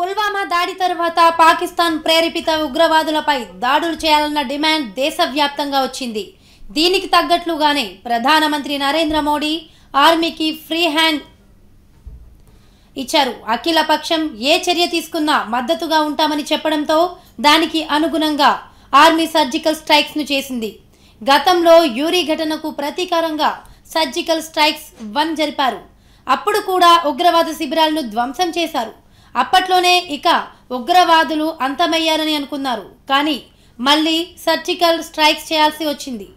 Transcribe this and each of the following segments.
పుల్వామా దాడి తర్వాత పాకిస్తాన్ ప్రేరేపిత ఉగ్రవాదులపై దాడులు చేయాలన్న డిమాండ్ దేశవ్యాప్తంగా వచ్చింది. దీనికి తగ్గట్లుగానే ప్రధానమంత్రి నరేంద్ర మోడీ ఆర్మీకి ఫ్రీ హ్యాండ్ ఇచ్చారు. అఖిల పక్షం ఏ చర్య తీసుకున్నా మద్దతుగా ఉంటామని చెప్పడంతో దానికి అనుగుణంగా ఆర్మీ సర్జికల్ స్ట్రైక్స్ను చేసింది. గతంలో యూరీ ఘటనకు ప్రతీకారంగా సర్జికల్ స్ట్రైక్స్ వన్ జరిపారు. అప్పుడు కూడా ఉగ్రవాద శిబిరాలను ధ్వంసం చేశారు. అప్పట్లోనే ఇక ఉగ్రవాదులు అంతమయ్యారని అనుకున్నారు. కానీ మళ్ళీ సర్జికల్ స్ట్రైక్స్ చేయాల్సి వచ్చింది.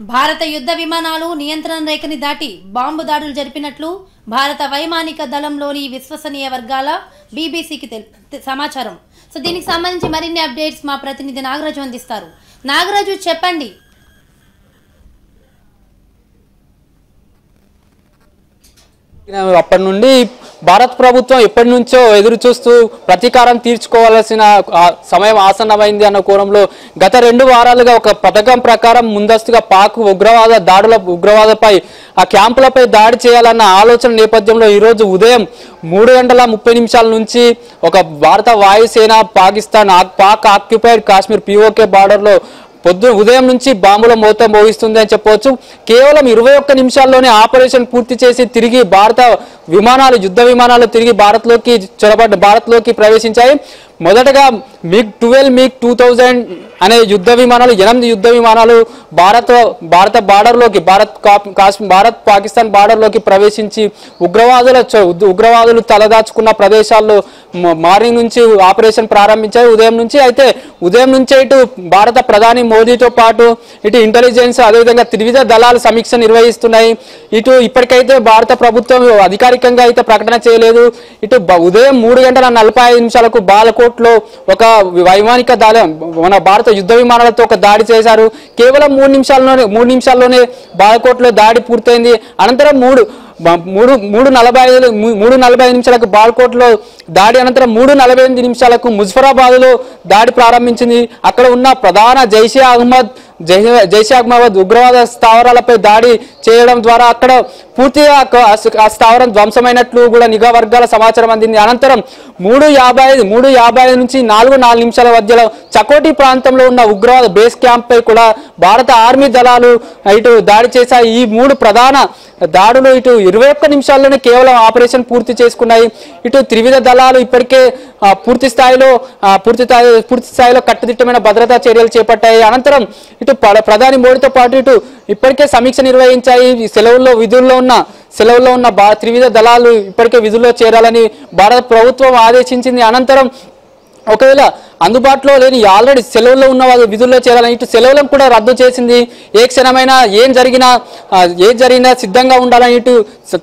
భారత యుద్ధ విమానాలు నియంత్రణ రేఖని దాటి బాంబు దాడులు జరిపినట్లు భారత వైమానిక దళంలోని విశ్వసనీయ వర్గాల బీబీసీకి తె- సమాచారం. సో దీనికి సంబంధించి మరిన్ని అప్డేట్స్ మా ప్రతినిధి నాగరాజు అందిస్తారు. నాగరాజు చెప్పండి. అప్పటి నుండి భారత ప్రభుత్వం ఎప్పటి నుంచో ఎదురు చూస్తూ ప్రతీకారం తీర్చుకోవాల్సిన సమయం ఆసన్నమైంది అన్న కోణంలో గత రెండు వారాలుగా ఒక పథకం ప్రకారం ముందస్తుగా పాక్ ఉగ్రవాద దాడుల ఉగ్రవాదపై ఆ క్యాంపులపై దాడి చేయాలన్న ఆలోచన నేపథ్యంలో ఈరోజు ఉదయం మూడు గంటల ముప్పై నిమిషాల నుంచి ఒక భారత వాయుసేన పాకిస్తాన్ పాక్ ఆక్యుపైడ్ కాశ్మీర్ పిఓకే బార్డర్లో పొద్దున ఉదయం నుంచి బాంబుల మోత మోగిస్తుంది అని చెప్పవచ్చు. కేవలం ఇరవై ఒక్క నిమిషాల్లోనే ఆపరేషన్ పూర్తి చేసి తిరిగి భారత విమానాలు యుద్ధ విమానాలు తిరిగి భారత్లోకి చొరబడ్డ భారత్లోకి ప్రవేశించాయి. మొదటగా MiG twelve MiG two thousand అనే యుద్ధ విమానాలు ఎనిమిది యుద్ధ విమానాలు భారత భారత బార్డర్లోకి భారత్ కాశ్మీర్ భారత్ పాకిస్తాన్ బార్డర్లోకి ప్రవేశించి ఉగ్రవాదుల ఉగ్రవాదులు తలదాచుకున్న ప్రదేశాల్లో మార్నింగ్ నుంచి ఆపరేషన్ ప్రారంభించారు ఉదయం నుంచి అయితే ఉదయం నుంచే ఇటు భారత ప్రధాని మోదీతో పాటు ఇటు ఇంటెలిజెన్స్ అదేవిధంగా త్రివిధ దళాలు సమీక్ష నిర్వహిస్తున్నాయి. ఇటు ఇప్పటికైతే భారత ప్రభుత్వం అధికారికంగా అయితే ప్రకటన చేయలేదు. ఇటు ఉదయం మూడు గంటల నలభై ఐదు నిమిషాలకు బాలకోట్లో ఒక వైమానిక దాడి మన భారత యుద్ధ విమానాలతో ఒక దాడి చేశారు. కేవలం మూడు నిమిషాల్లోనే మూడు నిమిషాల్లోనే బాలకోట్లో దాడి పూర్తయింది. అనంతరం మూడు మూడు మూడు నలభై ఐదు మూడు నలభై ఐదు నిమిషాలకు బాల్కోట్లో దాడి అనంతరం మూడు నలభై ఎనిమిది నిమిషాలకు ముజఫరాబాద్లో దాడి ప్రారంభించింది. అక్కడ ఉన్న ప్రధాన జైషే అహ్మద్ జై- జైషే అహ్మద్ ఉగ్రవాద స్థావరాలపై దాడి చేయడం ద్వారా అక్కడ పూర్తిగా ఆ- స్థావరం ధ్వంసమైనట్లు కూడా నిఘా వర్గాల సమాచారం అందింది. అనంతరం మూడు యాభై ఐదు మూడు యాభై ఐదు నుంచి నాలుగు నాలుగు నిమిషాల మధ్యలో చకోటి ప్రాంతంలో ఉన్న ఉగ్రవాద బేస్ క్యాంప్ పై కూడా భారత ఆర్మీ దళాలు ఇటు దాడి చేశాయి. ఈ మూడు ప్రధాన దాడులు ఇటు ఇరవై ఒక్క నిమిషాల్లోనే కేవలం ఆపరేషన్ పూర్తి చేసుకున్నాయి. ఇటు త్రివిధ దళాలు ఇప్పటికే పూర్తి స్థాయిలో పూర్తి స్థాయి పూర్తి స్థాయిలో కట్టుదిట్టమైన భద్రతా చర్యలు చేపట్టాయి. అనంతరం ఇటు ప్రధాని మోడీతో పాటు ఇటు ఇప్పటికే సమీక్ష నిర్వహించాయి. సెలవుల్లో విధుల్లో ఉన్న సెలవుల్లో ఉన్న త్రివిధ దళాలు ఇప్పటికే విధుల్లో చేరాలని భారత ప్రభుత్వం ఆదేశించింది. అనంతరం ఒకవేళ అందుబాటులో లేని ఆల్రెడీ సెలవుల్లో ఉన్న వాళ్ళు విధుల్లో చేరాలని ఇటు సెలవులను కూడా రద్దు చేసింది. ఏ క్షణమైనా ఏం జరిగినా ఏం జరిగినా సిద్ధంగా ఉండాలని ఇటు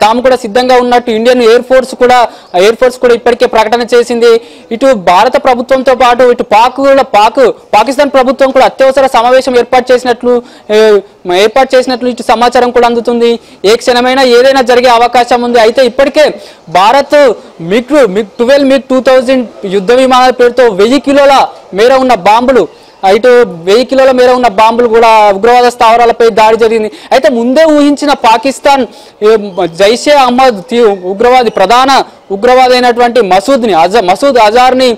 తాము కూడా సిద్ధంగా ఉన్నట్టు ఇండియన్ ఎయిర్ ఫోర్స్ కూడా ఎయిర్ ఫోర్స్ కూడా ఇప్పటికే ప్రకటన చేసింది. ఇటు భారత ప్రభుత్వంతో పాటు ఇటు పాక్ కూడా పాక్ పాకిస్తాన్ ప్రభుత్వం కూడా అత్యవసర సమావేశం ఏర్పాటు చేసినట్లు ఏర్పాటు చేసినట్లు ఇటు సమాచారం కూడా అందుతుంది. ఏ క్షణమైనా ఏదైనా జరిగే అవకాశం ఉంది. అయితే ఇప్పటికే Bharat MiG MiG twelve MiG two thousand యుద్ధ విమానాలు పేరుతో వెయ్యి కిలోల మేర ఉన్న బాంబులు ఇటు వెయ్యి కిలోల మేర ఉన్న బాంబులు కూడా ఉగ్రవాద స్థావరాలపై దాడి జరిగింది. అయితే ముందే ఊహించిన పాకిస్తాన్ జైషే అహ్మద్ తీ- ఉగ్రవాది ప్రధాన ఉగ్రవాద అయినటువంటి మసూద్ని అజ మసూద్ అజార్ని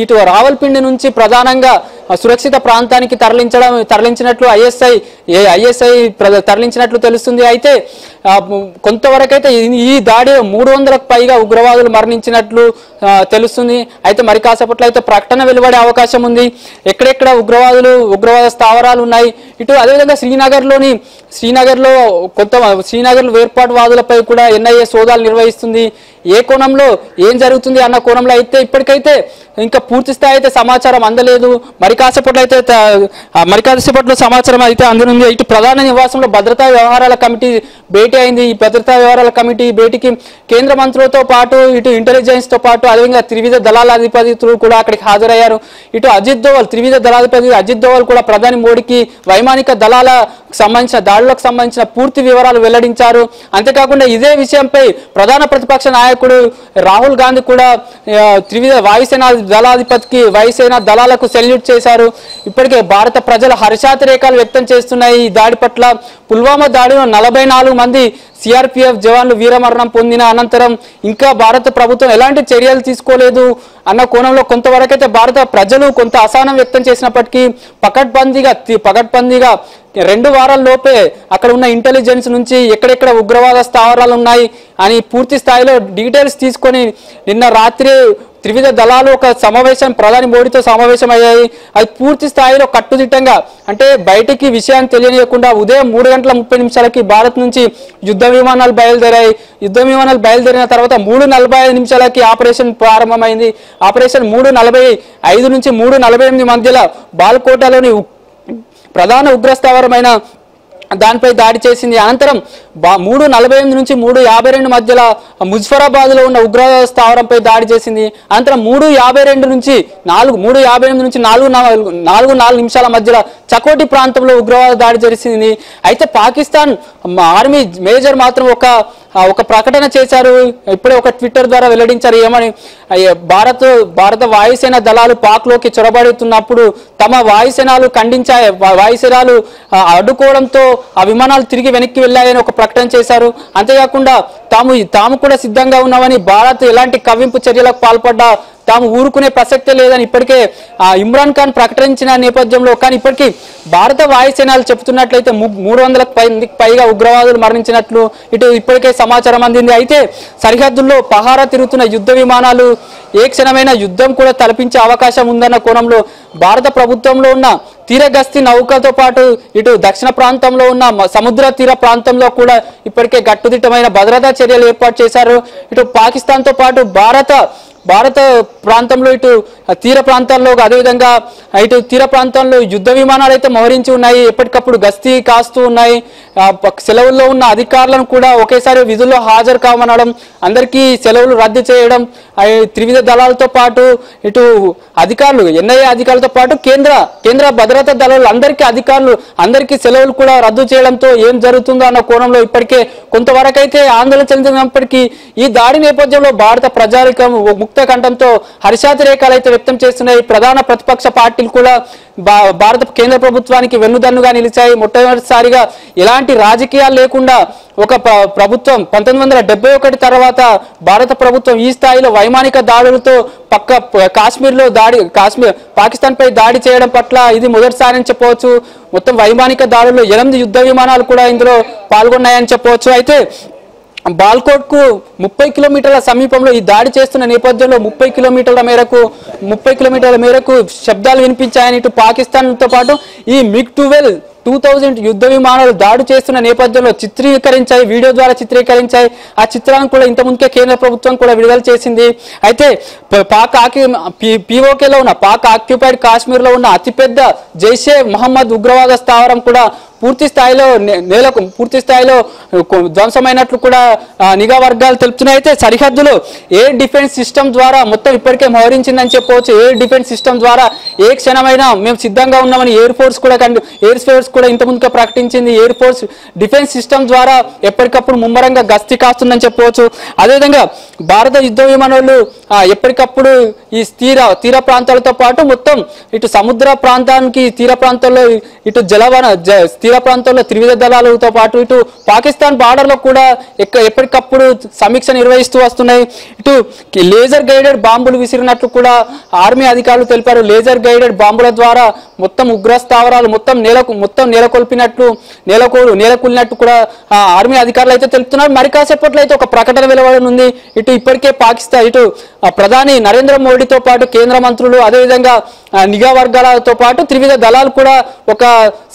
ఇటు రావల్పిండి నుంచి ప్రధానంగా సురక్షిత ప్రాంతానికి తరలించడం తరలించినట్లు ఐఎస్ఐ ఏ ఐఎస్ఐ ప్ర- తరలించినట్లు తెలుస్తుంది. అయితే కొంతవరకైతే ఈ- దాడి మూడు వందలకు పైగా ఉగ్రవాదులు మరణించినట్లు తెలుస్తుంది. అయితే మరి కాసేపట్లో అయితే ప్రకటన వెలువడే అవకాశం ఉంది. ఎక్కడెక్కడ ఉగ్రవాదులు ఉగ్రవాద స్థావరాలు ఉన్నాయి? ఇటు అదేవిధంగా శ్రీనగర్లోని శ్రీనగర్లో కొంత శ్రీనగర్ వేర్పాటువాదులపై కూడా ఎన్ఐఏ సోదాలు నిర్వహిస్తుంది. ఏ కోణంలో ఏం జరుగుతుంది అన్న కోణంలో అయితే ఇప్పటికైతే ఇంకా పూర్తి స్థాయి అయితే సమాచారం అందలేదు. మరి కాసేపట్లో అయితే త- మరి కాసేపట్లో సమాచారం అయితే అందనుంది. ఇటు ప్రధాన నివాసంలో భద్రతా వ్యవహారాల కమిటీ భేటీ అయింది. ఈ భద్రతా వ్యవహారాల కమిటీ భేటీకి కేంద్ర మంత్రులతో పాటు ఇటు ఇంటెలిజెన్స్తో పాటు అదేవిధంగా త్రివిధ దళాల అధిపతులు కూడా అక్కడికి హాజరయ్యారు. ఇటు అజిత్ దోవల్ త్రివిధ దళాధిపతి అజిత్ దోవల్ కూడా ప్రధాని మోడీకి వైమానిక దళాల సంబంధించిన దాడులకు సంబంధించిన పూర్తి వివరాలు వెల్లడించారు. అంతేకాకుండా ఇదే విషయంపై ప్రధాన ప్రతిపక్ష నాయకుడు రాహుల్ గాంధీ కూడా త్రివిధ వాయుసేన దళాధిపతికి వాయుసేన దళాలకు సెల్యూట్ చేశారు. ఇప్పటికే భారత ప్రజల హర్షాతిరేకాలు వ్యక్తం చేస్తున్నాయి. ఈ దాడి పట్ల పుల్వామా దాడిలో నలభై నాలుగు మంది సిఆర్పిఎఫ్ జవాన్లు వీరమరణం పొందిన అనంతరం ఇంకా భారత ప్రభుత్వం ఎలాంటి చర్యలు తీసుకోలేదు అన్న కోణంలో కొంతవరకైతే భారత ప్రజలు కొంత అసహనం వ్యక్తం చేసినప్పటికీ పకడ్బందీగా పకడ్బందీగా రెండు వారాల లోపే అక్కడ ఉన్న ఇంటెలిజెన్స్ నుంచి ఎక్కడెక్కడ ఉగ్రవాద స్థావరాలు ఉన్నాయి అని పూర్తి స్థాయిలో డీటెయిల్స్ తీసుకొని నిన్న రాత్రి త్రివిధ దళాలు ఒక సమావేశం ప్రధాని మోడీతో సమావేశం అయ్యాయి అది పూర్తి స్థాయిలో కట్టుదిట్టంగా అంటే బయటికి విషయాన్ని తెలియనియకుండా ఉదయం మూడు గంటల ముప్పై నిమిషాలకి భారత్ నుంచి యుద్ధ విమానాలు బయలుదేరాయి. యుద్ధ విమానాలు బయలుదేరిన తర్వాత మూడు నలభై ఐదు నిమిషాలకి ఆపరేషన్ ప్రారంభమైంది. ఆపరేషన్ మూడు నలభై ఐదు నుంచి మూడు నలభై ఎనిమిది మధ్యలో బాల్కోటలోని ప్రధాన ఉగ్రస్థావరమైన దానిపై దాడి చేసింది. అనంతరం బా- మూడు నలభై ఎనిమిది నుంచి మూడు యాభై రెండు మధ్యలో ముజఫరాబాద్లో ఉన్న ఉగ్ర స్థావరంపై దాడి చేసింది. అనంతరం మూడు యాభై రెండు నుంచి నాలుగు మూడు యాభై ఎనిమిది నుంచి నాలుగు నాలుగు నాలుగు నాలుగు నిమిషాల మధ్యలో చకోటి ప్రాంతంలో ఉగ్రవాద దాడి జరిగింది అయితే పాకిస్తాన్ ఆర్మీ మేజర్ మాత్రం ఒక ఒక ప్రకటన చేశారు. ఇప్పుడే ఒక ట్విట్టర్ ద్వారా వెల్లడించారు. ఏమని? భారత్ భారత వాయుసేన దళాలు పాక్లోకి చొరబడుతున్నప్పుడు తమ వాయుసేనాలు ఖండించాయి. వాయుసేనలు వాయుసేనాలు అడ్డుకోవడంతో ఆ విమానాలు తిరిగి వెనక్కి వెళ్ళాయని ఒక ప్రకటన చేశారు. అంతేకాకుండా తాము తాము కూడా సిద్ధంగా ఉన్నామని భారత్ ఎలాంటి కవ్వింపు చర్యలకు పాల్పడ్డా తాము ఊరుకునే ప్రసక్తే లేదని ఇప్పటికే ఇమ్రాన్ ఖాన్ ప్రకటించిన నేపథ్యంలో కానీ ఇప్పటికీ భారత వాయుసేనలు చెబుతున్నట్లయితే మూడు వందలకు పైగా ఉగ్రవాదులు మరణించినట్లు ఇటు ఇప్పటికే సమాచారం అందింది. అయితే సరిహద్దుల్లో పహారా తిరుగుతున్న యుద్ధ విమానాలు ఏ క్షణమైన యుద్ధం కూడా తలపించే అవకాశం ఉందన్న కోణంలో భారత ప్రభుత్వంలో ఉన్న తీరగస్తీ నౌకతో పాటు ఇటు దక్షిణ ప్రాంతంలో ఉన్న సముద్ర తీర ప్రాంతంలో కూడా ఇప్పటికే గట్టుదిట్టమైన భద్రతా చర్యలు ఏర్పాటు చేశారు. ఇటు పాకిస్తాన్తో పాటు భారత భారత ప్రాంతంలో ఇటు తీర ప్రాంతాల్లో అదేవిధంగా ఇటు తీర ప్రాంతాల్లో యుద్ధ విమానాలు అయితే మోహరించి ఉన్నాయి. ఎప్పటికప్పుడు గస్తీ కాస్తూ ఉన్నాయి. సెలవుల్లో ఉన్న అధికారులను కూడా ఒకేసారి విధుల్లో హాజరు కావనడం అందరికీ సెలవులు రద్దు చేయడం త్రివిధ దళాలతో పాటు ఇటు అధికారులు ఎన్ఐఏ అధికారులతో పాటు కేంద్ర కేంద్ర భద్రతా దళాలు అందరికీ అధికారులు అందరికీ సెలవులు కూడా రద్దు చేయడంతో ఏం జరుగుతుందో అన్న కోణంలో ఇప్పటికే కొంతవరకైతే ఆందోళన చెందినప్పటికీ ఈ దాడి నేపథ్యంలో భారత ప్రజారికం ముక్త కంఠంతో హర్షాతిరేకాలు అయితే వ్యక్తం చేస్తున్నాయి. ప్రధాన ప్రతిపక్ష పార్టీలు కూడా భా- భారత కేంద్ర ప్రభుత్వానికి వెన్నుదన్నుగా నిలిచాయి. మొట్టమొదటిసారిగా ఎలాంటి రాజకీయాలు లేకుండా ఒక ప్రభుత్వం పంతొమ్మిది వందల ఒకటి తర్వాత భారత ప్రభుత్వం ఈ స్థాయిలో వైమానిక దాడులతో పక్క కాశ్మీర్లో దాడి కాశ్మీర్ పాకిస్తాన్ పై దాడి చేయడం పట్ల ఇది మొదటిసారి అని చెప్పవచ్చు. మొత్తం వైమానిక దాడుల్లో ఎనిమిది యుద్ధ విమానాలు కూడా ఇందులో పాల్గొన్నాయని చెప్పవచ్చు. అయితే బాల్కోట్కు ముప్పై కిలోమీటర్ల సమీపంలో ఈ దాడి చేస్తున్న నేపథ్యంలో ముప్పై కిలోమీటర్ల మేరకు ముప్పై కిలోమీటర్ల మేరకు శబ్దాలు వినిపించాయని ఇటు పాకిస్తాన్తో పాటు ఈ మిగ్ టువెల్ టూ థౌజండ్ యుద్ధ విమానాలు దాడి చేస్తున్న నేపథ్యంలో చిత్రీకరించాయి వీడియో ద్వారా చిత్రీకరించాయి. ఆ చిత్రాలను కూడా ఇంతకుముందుకే కేంద్ర ప్రభుత్వం కూడా విడుదల చేసింది. అయితే పాక్ ఆకి పీఓకేలో ఉన్న పాక్ ఆక్యుపైడ్ కాశ్మీర్లో ఉన్న అతిపెద్ద జైషే మహమ్మద్ ఉగ్రవాద స్థావరం కూడా పూర్తి స్థాయిలో నే- నేలకు పూర్తి స్థాయిలో ధ్వంసమైనట్లు కూడా నిఘా వర్గాలు తెలుపుతున్నాయి. అయితే సరిహద్దులో ఎయిర్ డిఫెన్స్ సిస్టమ్ ద్వారా మొత్తం ఇప్పటికే మోహరించిందని చెప్పవచ్చు ఏ డిఫెన్స్ సిస్టమ్ ద్వారా ఏ క్షణమైనా మేము సిద్ధంగా ఉన్నామని ఎయిర్ ఫోర్స్ కూడా కండి- ఎయిర్ ఫోర్స్ కూడా ఇంతకుముందుగా ప్రకటించింది. ఎయిర్ ఫోర్స్ డిఫెన్స్ సిస్టమ్ ద్వారా ఎప్పటికప్పుడు ముమ్మరంగా గస్తీ కాస్తుందని చెప్పవచ్చు అదేవిధంగా భారత యుద్ధ విమానాలు ఎప్పటికప్పుడు ఈ తీర తీర ప్రాంతాలతో పాటు మొత్తం ఇటు సముద్ర ప్రాంతానికి తీర ప్రాంతాల్లో ఇటు జలవన తీర తీర ప్రాంతంలో త్రివిధ దళాలతో పాటు ఇటు పాకిస్తాన్ బార్డర్లో కూడా ఎప్పటికప్పుడు సమీక్ష నిర్వహిస్తూ వస్తున్నాయి. ఇటు లేజర్ గైడెడ్ బాంబులు విసిరినట్లు కూడా ఆర్మీ అధికారులు తెలిపారు. లేజర్ గైడెడ్ బాంబుల ద్వారా మొత్తం ఉగ్ర స్థావరాలు మొత్తం నేలకు మొత్తం నెలకొల్పినట్లు నెలకొ నెలకొల్పినట్టు కూడా ఆర్మీ అధికారులు అయితే తెలుపుతున్నారు. మరి కాసేపట్లో అయితే ఒక ప్రకటన వెలువడనుంది. ఇటు ఇప్పటికే పాకిస్తాన్ ఇటు ప్రధాని నరేంద్ర మోడీతో పాటు కేంద్ర మంత్రులు అదేవిధంగా నిఘా వర్గాలతో పాటు త్రివిధ దళాలు కూడా ఒక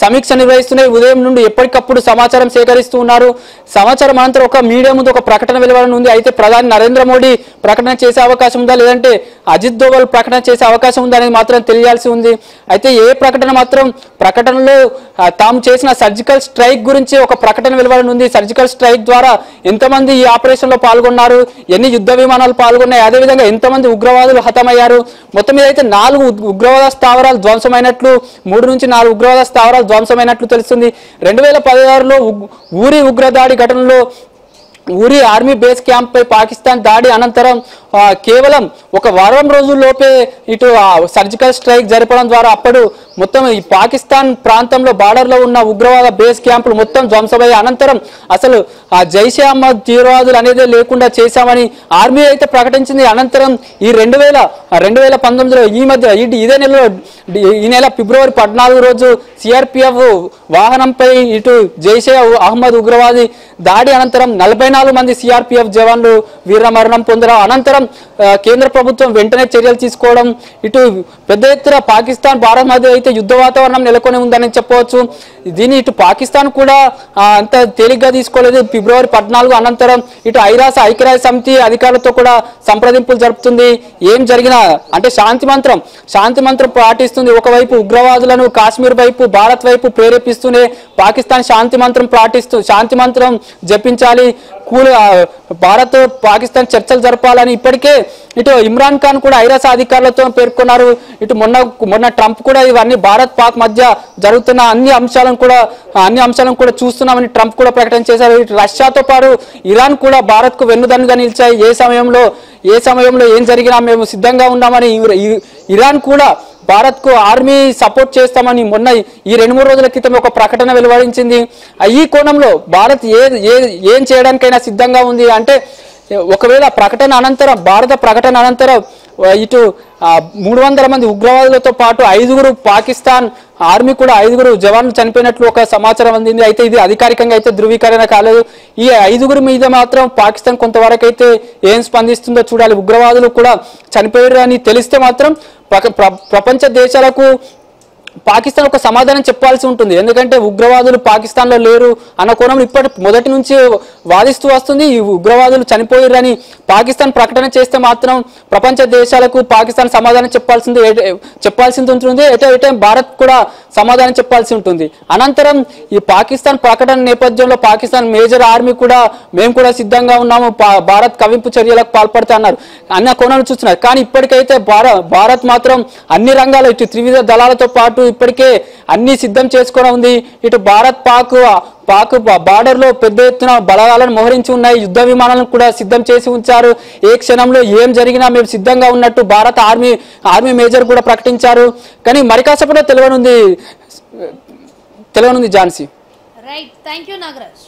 సమీక్ష నిర్వహిస్తున్నాయి. ఉదయం నుండి ఎప్పటికప్పుడు సమాచారం సేకరిస్తూ ఉన్నారు. సమాచారం అనంతరం ఒక మీడియా ముందు ఒక ప్రకటన వెలువడనుంది. అయితే ప్రధాని నరేంద్ర మోడీ ప్రకటన చేసే అవకాశం ఉందా? లేదంటే అజిత్ దోవల్ ప్రకటన చేసే అవకాశం ఉందా అనేది మాత్రం తెలియాల్సి ఉంది. అయితే ఏ ప్రకటన మాత్రం ప్రకటనలో తాము చేసిన సర్జికల్ స్ట్రైక్ గురించి ఒక ప్రకటన వెలువడనుంది. సర్జికల్ స్ట్రైక్ ద్వారా ఎంతమంది ఈ ఆపరేషన్లో పాల్గొన్నారు? ఎన్ని యుద్ధ విమానాలు పాల్గొన్నాయి? అదేవిధంగా ఎంతమంది ఉగ్రవాదులు హతమయ్యారు? మొత్తం మీద అయితే నాలుగు ఉగ్రవాద స్థావరాలు ధ్వంసమైనట్లు మూడు నుంచి నాలుగు ఉగ్రవాద స్థావరాలు ధ్వంసమైనట్లు తెలుసు. తెలుస్తుంది రెండు వేల పదహారులో ఊరి ఉగ్రదాడి ఘటనలో ఊరి ఆర్మీ బేస్ క్యాంప్ పై పాకిస్తాన్ దాడి అనంతరం కేవలం ఒక వారం రోజుల్లోపే ఇటు సర్జికల్ స్ట్రైక్ జరపడం ద్వారా అప్పుడు మొత్తం ఈ పాకిస్తాన్ ప్రాంతంలో బార్డర్లో ఉన్న ఉగ్రవాద బేస్ క్యాంపులు మొత్తం ధ్వంసమయ్యే అనంతరం అసలు ఆ జైషే అహ్మద్ తీవ్రవాదులు అనేది లేకుండా చేశామని ఆర్మీ అయితే ప్రకటించింది. అనంతరం ఈ రెండు వేల రెండు వేల పంతొమ్మిదిలో ఈ మధ్య ఇదే నెలలో ఈ నెల ఫిబ్రవరి పద్నాలుగు రోజు సిఆర్పిఎఫ్ వాహనంపై ఇటు జైషే అహ్మద్ ఉగ్రవాది దాడి అనంతరం నలభై నాలుగు మంది సిఆర్పిఎఫ్ జవాన్లు వీరమరణం పొందడం అనంతరం కేంద్ర ప్రభుత్వం వెంటనే చర్యలు తీసుకోవడం ఇటు పెద్ద ఎత్తున పాకిస్తాన్ భారత్ మధ్య అయితే యుద్ధ వాతావరణం నెలకొని ఉందని చెప్పవచ్చు. దీన్ని ఇటు పాకిస్తాన్ కూడా అంత తేలిగ్గా తీసుకోలేదు. ఫిబ్రవరి పద్నాలుగు అనంతరం ఇటు ఐరాస ఐక్యరాజ్య సమితి అధికారులతో కూడా సంప్రదింపులు జరుపుతుంది. ఏం జరిగినా అంటే శాంతి మంత్రం శాంతి మంత్రం పాటిస్తుంది. ఒకవైపు ఉగ్రవాదులను కాశ్మీర్ వైపు భారత్ వైపు ప్రేరేపిస్తూనే పాకిస్తాన్ శాంతి మంత్రం పాటిస్తూ శాంతి మంత్రం జపించాలి. కూల్ భారత్ పాకిస్తాన్ చర్చలు జరపాలని ఇప్పటికే ఇటు ఇమ్రాన్ ఖాన్ కూడా ఐరాస అధికారులతో పేర్కొన్నారు. ఇటు మొన్న మొన్న ట్రంప్ కూడా ఇవన్నీ భారత్ పాక్ మధ్య జరుగుతున్న అన్ని అంశాలను కూడా అన్ని అంశాలను కూడా చూస్తున్నామని ట్రంప్ కూడా ప్రకటన చేశారు. ఇటు రష్యాతో పాటు ఇరాన్ కూడా భారత్కు వెన్నుదన్నుగా నిలిచాయి. ఏ సమయంలో ఏ సమయంలో ఏం జరిగినా మేము సిద్ధంగా ఉన్నామని ఇరాన్ కూడా భారత్కు ఆర్మీ సపోర్ట్ చేస్తామని మొన్న ఈ రెండు మూడు రోజుల క్రితం ఒక ప్రకటన వెలువడించింది. ఆ ఈ కోణంలో భారత్ ఏ ఏం చేయడానికైనా సిద్ధంగా ఉంది అంటే ఒకవేళ ప్రకటన అనంతరం భారత ప్రకటన అనంతరం ఇటు మూడు వందల మంది ఉగ్రవాదులతో పాటు ఐదుగురు పాకిస్తాన్ ఆర్మీ కూడా ఐదుగురు జవాన్లు చనిపోయినట్లు ఒక సమాచారం అందింది. అయితే ఇది అధికారికంగా అయితే ధృవీకరణ కాలేదు. ఈ ఐదుగురు మీద మాత్రం పాకిస్తాన్ కొంతవరకు అయితే ఏం స్పందిస్తుందో చూడాలి. ఉగ్రవాదులు కూడా చనిపోయారు అని తెలిస్తే మాత్రం ప్రక- ప్ర- ప్రపంచ దేశాలకు పాకిస్తాన్ ఒక సమాధానం చెప్పాల్సి ఉంటుంది. ఎందుకంటే ఉగ్రవాదులు పాకిస్తాన్లో లేరు అన్న కోణంలో ఇప్పటి మొదటి నుంచి వాదిస్తూ వస్తుంది. ఈ ఉగ్రవాదులు చనిపోయారని పాకిస్తాన్ ప్రకటన చేస్తే మాత్రం ప్రపంచ దేశాలకు పాకిస్తాన్ సమాధానం చెప్పాల్సింది చెప్పాల్సింది ఉంటుంది. ఎటో ఎటే భారత్ కూడా సమాధానం చెప్పాల్సి ఉంటుంది. అనంతరం ఈ పాకిస్తాన్ ప్రకటన నేపథ్యంలో పాకిస్తాన్ మేజర్ ఆర్మీ కూడా మేము కూడా సిద్ధంగా ఉన్నాము. భారత్ కవింపు చర్యలకు పాల్పడతా అన్నారు అన్న కోణాలు చూస్తున్నారు. కానీ ఇప్పటికైతే భారత్ భారత్ మాత్రం అన్ని రంగాలు ఇటు త్రివిధ దళాలతో పాటు ఇప్పటికే అన్ని సిద్ధం చేసుకొని ఉంది. ఇటు భారత్ పాక్ పాక్ బార్డర్లో పెద్ద ఎత్తున బలగాలను మోహరించి ఉన్నాయి. యుద్ధ విమానాలను కూడా సిద్ధం చేసి ఉంచారు. ఏ క్షణంలో ఏం జరిగినా మేము సిద్ధంగా ఉన్నట్టు భారత ఆర్మీ ఆర్మీ మేజర్ కూడా ప్రకటించారు. కానీ మరి కాసేపట్లో తెలియనుంది తెలియనుంది Jhansi. Right thank you Nagaraj